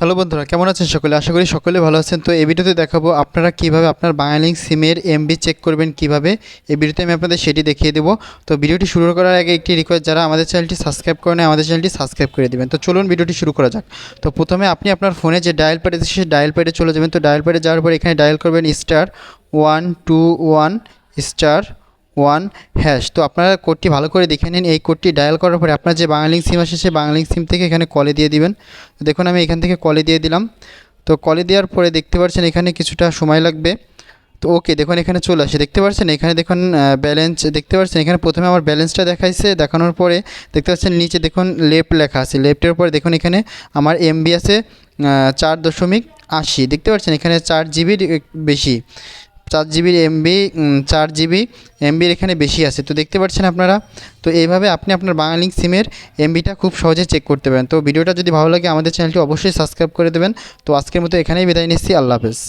Hello বন্ধুরা, কেমন আছেন সকলে? আশা করি সকলে ভালো আছেন। তো এই ভিডিওতে দেখাবো আপনারা কীভাবে আপনার বাংলালিংক সিমের এমবি চেক করবেন, কীভাবে? এই ভিডিওতে আমি আপনাদের সেটি দেখিয়ে দেবো। তো ভিডিওটি শুরু করার আগে একটি রিকোয়েস্ট যারা আমাদের চ্যানেলটি সাবস্ক্রাইব করে নেয় আমাদের চ্যানেলটি সাবস্ক্রাইব করে দেবেন। তো চলুন ভিডিওটি শুরু করা যাক। তো প্রথমে আপনি আপনার ফোনে যে ডায়াল প্যাড আছে, সেই ডায়াল প্যাডে চলে যাবেন। তো ডায়াল প্যাডে যাওয়ার পর এখানে ডায়াল করবেন star one two one star one hash তো আপনারা কোডটি ভালো করে দেখে নিন। এই কোডটি ডায়াল করার পরে আপনার যে বাংলিং সিম আসে সেই বাংলালিংক সিম থেকে এখানে কলে দিয়ে দিবেন। দেখুন আমি এখান থেকে কলে দিয়ে দিলাম। তো কলে দেওয়ার পরে দেখতে পাচ্ছেন এখানে কিছুটা সময় লাগবে। তো ওকে দেখুন এখানে চলে আসে। দেখতে পাচ্ছেন এখানে দেখুন ব্যালেন্স দেখতে পাচ্ছেন এখানে প্রথমে আমার ব্যালেন্সটা দেখাইছে। দেখানোর পরে দেখতে পাচ্ছেন নিচে দেখুন লেফট লেখা আছে। লেফটের পরে দেখুন এখানে আমার এমবি আছে আহ, চার দশমিক আশি। দেখতে পাচ্ছেন এখানে চার জিবির বেশি। চার জিবির এমবি চার জিবি এমবির এখানে বেশি আছে। তো দেখতে পাচ্ছেন আপনারা, তো এইভাবে আপনি আপনার বাংলালিঙ্ক সিমের এমবিটা খুব সহজে চেক করতে পারেন। তো ভিডিওটা যদি ভালো লাগে, আমাদের চ্যানেলটি অবশ্যই সাবস্ক্রাইব করে দেবেন। তো আজকের মতো এখানেই বিদায় নিচ্ছি। আল্লাহ হাফেজ।